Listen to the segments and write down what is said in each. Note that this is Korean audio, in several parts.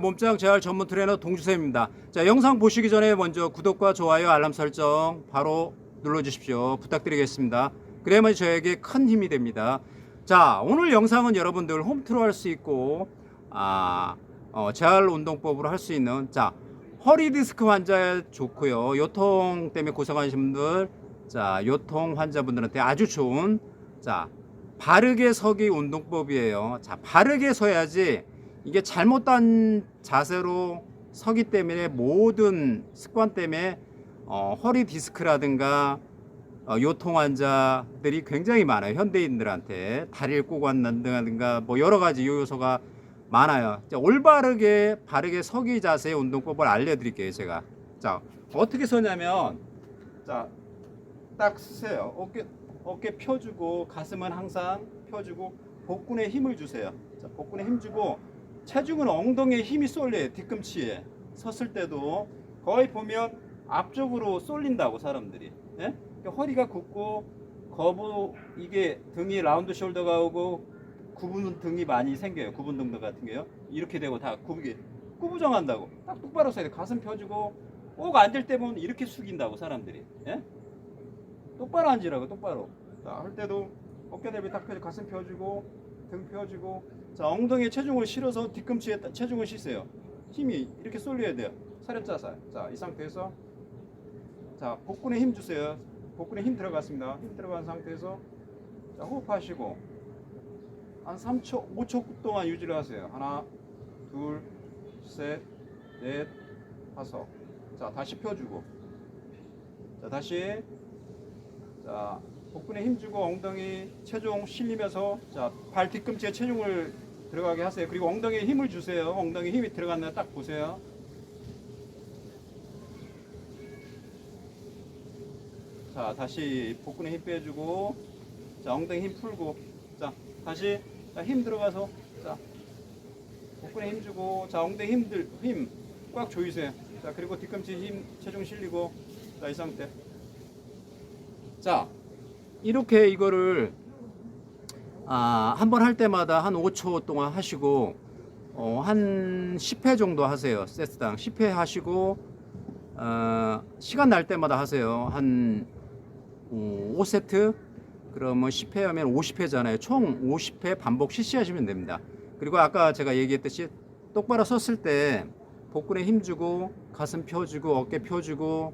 몸짱 재활 전문 트레이너 동주쌤입니다. 자, 영상 보시기 전에 먼저 구독과 좋아요, 알람 설정 바로 눌러 주십시오. 부탁드리겠습니다. 그래야만 저에게 큰 힘이 됩니다. 자, 오늘 영상은 여러분들 홈트로 할 수 있고, 아, 어, 재활 운동법으로 할 수 있는, 자, 허리 디스크 환자에 좋고요. 요통 때문에 고생하시는 분들, 자, 요통 환자분들한테 아주 좋은, 자, 바르게 서기 운동법이에요. 자, 바르게 서야지 이게 잘못된 자세로 서기 때문에 모든 습관 때문에 어, 허리 디스크라든가 어, 요통 환자들이 굉장히 많아요. 현대인들한테 다리를 꼬고 한다든가 뭐 여러 가지 요소가 많아요. 자, 올바르게 바르게 서기 자세 운동법을 알려드릴게요. 제가 자 어떻게 서냐면 자딱 쓰세요. 어깨 어깨 펴주고 가슴은 항상 펴주고 복근에 힘을 주세요. 자, 복근에 힘 주고 체중은 엉덩이에 힘이 쏠려요. 뒤꿈치에 섰을 때도 거의 보면 앞쪽으로 쏠린다고 사람들이. 예? 그러니까 허리가 굽고 거부 이게 등이 라운드 숄더가 오고 구부는 등이 많이 생겨요. 구분 등등 같은 게요. 이렇게 되고 다 구부게 구부정한다고. 딱 똑바로 서야 돼. 가슴 펴주고 꼭 앉을 때 보면 이렇게 숙인다고 사람들이. 예? 똑바로 앉으라고 똑바로. 자, 할 때도 어깨 대비 딱 펴고 가슴 펴주고 등 펴주고 자 엉덩이에 체중을 실어서 뒤꿈치에 따- 체중을 싣어요. 힘이 이렇게 쏠려야 돼요. 사렵자살. 자이 상태에서 자 복근에 힘 주세요. 복근에 힘 들어갔습니다. 힘 들어간 상태에서 자 호흡하시고 한 3초, 5초 동안 유지를 하세요. 하나, 둘, 셋, 넷, 다섯. 자 다시 펴주고 자 다시 자 복근에 힘주고 엉덩이 체중 실리면서 자 발 뒤꿈치에 체중을 들어가게 하세요. 그리고 엉덩이에 힘을 주세요. 엉덩이 힘이 들어갔나 딱 보세요. 자 다시 복근에 힘 빼주고 자 엉덩이 힘 풀고 자 다시 자, 힘 들어가서 자 복근에 힘 주고 자 엉덩이 힘들 힘 꽉 조이세요. 자 그리고 뒤꿈치 힘 체중 실리고 자 이 상태. 자 이렇게 이거를 아, 한 번 할 때마다 한 5초 동안 하시고 어, 한 10회 정도 하세요. 세트당 10회 하시고 어, 시간 날 때마다 하세요. 한 어, 5세트 그러면 10회 하면 50회잖아요. 총 50회 반복 실시하시면 됩니다. 그리고 아까 제가 얘기했듯이 똑바로 섰을 때 복근에 힘주고 가슴 펴주고 어깨 펴주고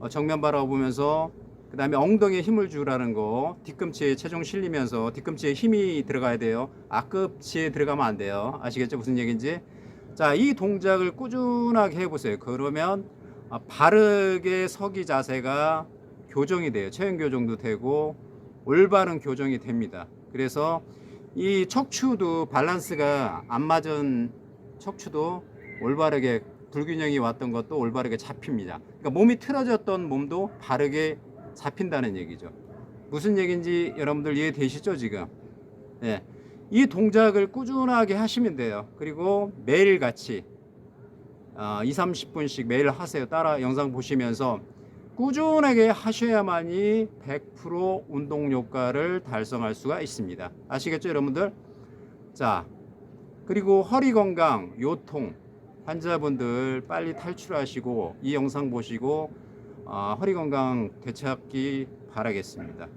어, 정면 바라보면서 그 다음에 엉덩이에 힘을 주라는 거 뒤꿈치에 체중 실리면서 뒤꿈치에 힘이 들어가야 돼요. 앞꿈치에 들어가면 안 돼요. 아시겠죠? 무슨 얘기인지? 자 이 동작을 꾸준하게 해보세요. 그러면 아, 바르게 서기 자세가 교정이 돼요. 체형 교정도 되고 올바른 교정이 됩니다. 그래서 이 척추도 밸런스가 안 맞은 척추도 올바르게 불균형이 왔던 것도 올바르게 잡힙니다. 그러니까 몸이 틀어졌던 몸도 바르게 잡힌다는 얘기죠. 무슨 얘기인지 여러분들 이해되시죠 지금? 예. 이 동작을 꾸준하게 하시면 돼요. 그리고 매일 같이 어, 2, 30분씩 매일 하세요. 따라 영상 보시면서 꾸준하게 하셔야만이 100% 운동 효과를 달성할 수가 있습니다. 아시겠죠, 여러분들? 자, 그리고 허리 건강, 요통 환자분들 빨리 탈출하시고 이 영상 보시고 어, 허리 건강 되찾기 바라겠습니다.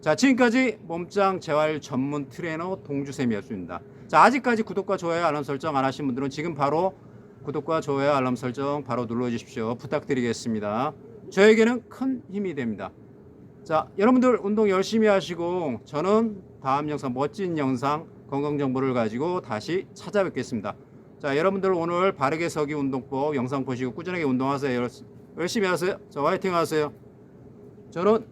자, 지금까지 몸짱 재활 전문 트레이너 동주쌤이었습니다. 자, 아직까지 구독과 좋아요, 알람 설정 안 하신 분들은 지금 바로 구독과 좋아요, 알람 설정 바로 눌러 주십시오. 부탁드리겠습니다. 저에게는 큰 힘이 됩니다. 자, 여러분들 운동 열심히 하시고 저는 다음 영상 멋진 영상 건강 정보를 가지고 다시 찾아뵙겠습니다. 자, 여러분들 오늘 바르게 서기 운동법 영상 보시고 꾸준하게 운동하세요. 열심히 하세요. 자, 화이팅 하세요. 저는